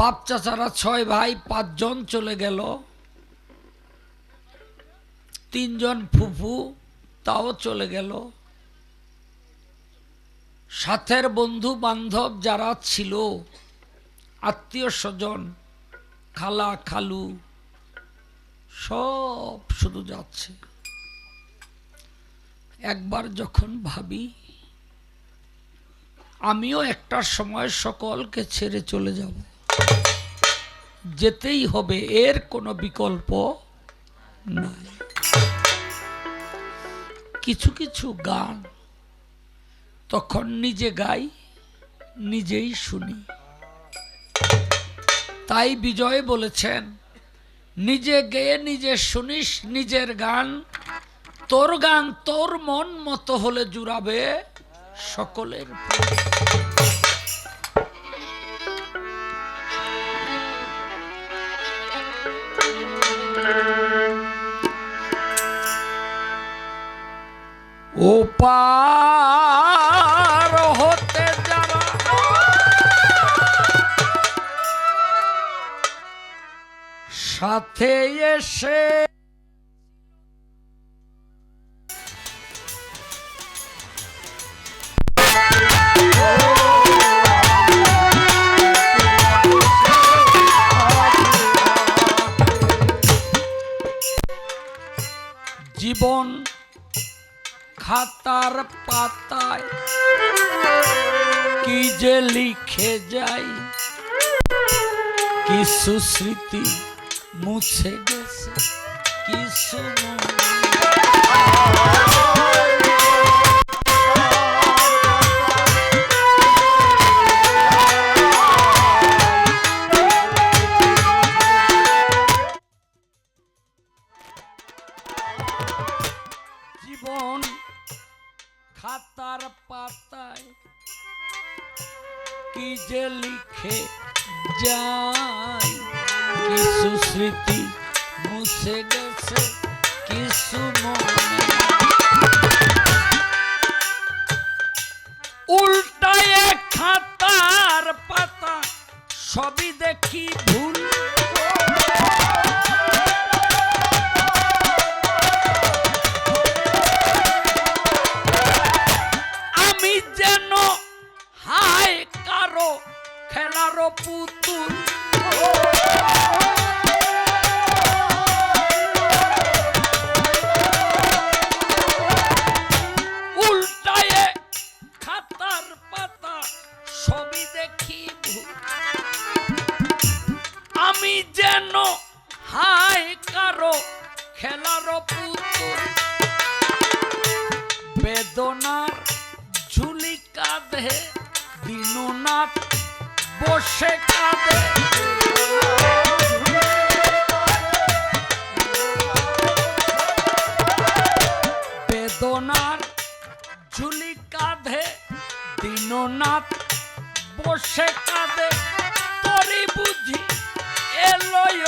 বাপ চাচারা ছয় ভাই, পাঁচজন চলে গেল। তিনজন ফুফু, তাও চলে গেল। সাথের বন্ধু বান্ধব যারা ছিল, আত্মীয় স্বজন, খালা, খালু, সব শুধু যাচ্ছে। একবার যখন ভাবি, আমিও একটা সময় সকলকে ছেড়ে চলে যাব। যেতেই হবে, এর কোনো বিকল্প নাই। কিছু কিছু গান তখন নিজে গাই, নিজেই শুনি। তাই বিজয় বলেছেন, নিজে গেয়ে নিজে শুনিস, নিজের গান। তোর গান তোর মন মতো হলে জুড়াবে সকলের পার হতে যারা সাথে এসে জীবন খাতার পাতায় কি যে লিখে যাই? কিছু স্মৃতি মুছে গেছে? কিছু খাতার পাতায় কি যে লিখে যায় মুছে গেছে, কিছু মনে উল্টায় খাতার পাতা, সবই দেখি ভুল। পুতুল। উল্টায়ে খাতার পাতা, সবই দেখি আমি যেন, হায় কারও খেলারও পুতুল। বেদনার ঝুলি কাঁধে দিননাথ বসে কাঁদে। বেদনার ঝুলি কাঁধে দীননাথ বসে কাঁধে তরি বুঝি এলোই